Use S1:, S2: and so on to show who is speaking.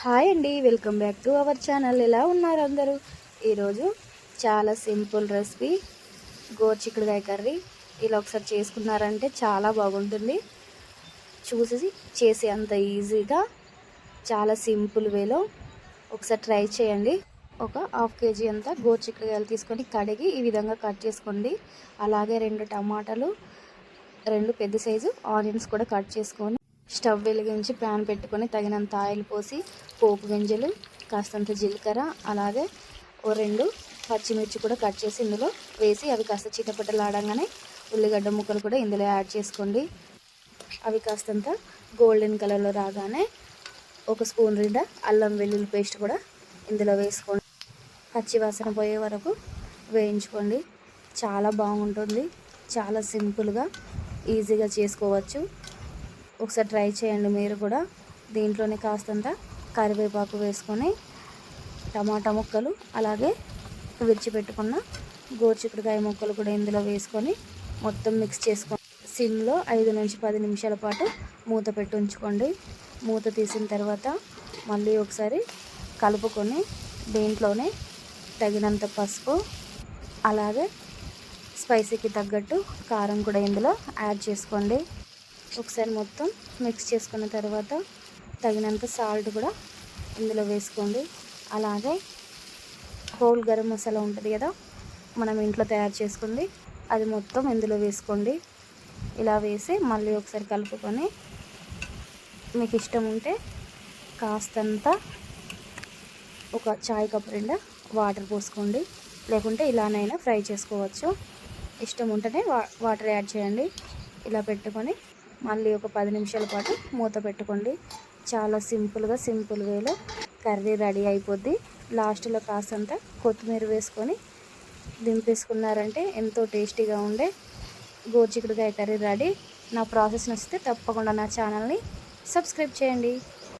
S1: Hi అండి welcome back to our channel. ఎలా ఉన్నారు అందరూ? ఈరోజు చాలా సింపుల్ రెసిపీ గోర్చిక్కుడుకాయ కర్రీ. ఇలా ఒకసారి చేసుకున్నారంటే చాలా బాగుంటుంది. చూసి చేసే అంత ఈజీగా చాలా సింపుల్ వేలో ఒకసారి ట్రై చేయండి. ఒక హాఫ్ కేజీ అంతా గోర్చిక్కుడుకాయలు తీసుకొని కడిగి ఈ విధంగా కట్ చేసుకోండి. అలాగే రెండు టమాటాలు రెండు పెద్ద సైజు ఆనియన్స్ కూడా కట్ చేసుకొని స్టవ్ వెలిగించి ప్యాన్ పెట్టుకొని తగినంత ఆయిల్ పోసి పోపు గింజలు కాస్తంత జీలకర్ర అలాగే ఓ రెండు పచ్చిమిర్చి కూడా కట్ చేసి ఇందులో వేసి అవి కాస్త చిటపటలాడంగానే ఉల్లిగడ్డ ముక్కలు కూడా ఇందులో యాడ్ చేసుకోండి. అవి కాస్తంత గోల్డెన్ కలర్లో రాగానే ఒక స్పూన్ నిండా అల్లం వెల్లుల్లి పేస్ట్ కూడా ఇందులో వేసుకోండి. పచ్చి వాసన పోయే వరకు వేయించుకోండి. చాలా బాగుంటుంది. చాలా సింపుల్గా ఈజీగా చేసుకోవచ్చు. ఒకసారి ట్రై చేయండి మీరు కూడా. దీంట్లోనే కాస్తంత కరివేపాకు వేసుకొని టమాటా ముక్కలు అలాగే విడిచిపెట్టుకున్న గోచిక్కుడుకాయ ముక్కలు కూడా ఇందులో వేసుకొని మొత్తం మిక్స్ చేసుకోండి సిమ్లో ఐదు నుంచి పది నిమిషాల పాటు మూత పెట్టి ఉంచుకోండి. మూత తీసిన తర్వాత మళ్ళీ ఒకసారి కలుపుకొని దీంట్లోనే తగినంత పసుపు అలాగే స్పైసీకి తగ్గట్టు కారం కూడా ఇందులో యాడ్ చేసుకోండి. ఒకసారి మొత్తం మిక్స్ చేసుకున్న తర్వాత తగినంత సాల్ట్ కూడా ఇందులో వేసుకోండి. అలాగే హోల్ గరం మసాలా ఉంటుంది కదా మనం ఇంట్లో తయారు చేసుకుంది అది మొత్తం ఇందులో వేసుకోండి. ఇలా వేసి మళ్ళీ ఒకసారి కలుపుకొని మీకు ఇష్టం ఉంటే కాస్తంత ఒక చాయ్ కప్ నిండా వాటర్ పోసుకోండి. లేకుంటే ఇలానైనా ఫ్రై చేసుకోవచ్చు. ఇష్టం ఉంటేనే వాటర్ యాడ్ చేయండి. ఇలా పెట్టుకొని మళ్ళీ ఒక పది నిమిషాల పాటు మూత పెట్టుకోండి. చాలా సింపుల్గా సింపుల్ వేలో కర్రీ రెడీ అయిపోద్ది. లాస్ట్లో కాసంత కొత్తిమీర వేసుకొని దింపేసుకున్నారంటే ఎంతో టేస్టీగా ఉండే గోచిక్కుడుకాయ కర్రీ రెడీ. నా ప్రాసెస్ నచ్చితే తప్పకుండా నా ఛానల్ని సబ్స్క్రైబ్ చేయండి.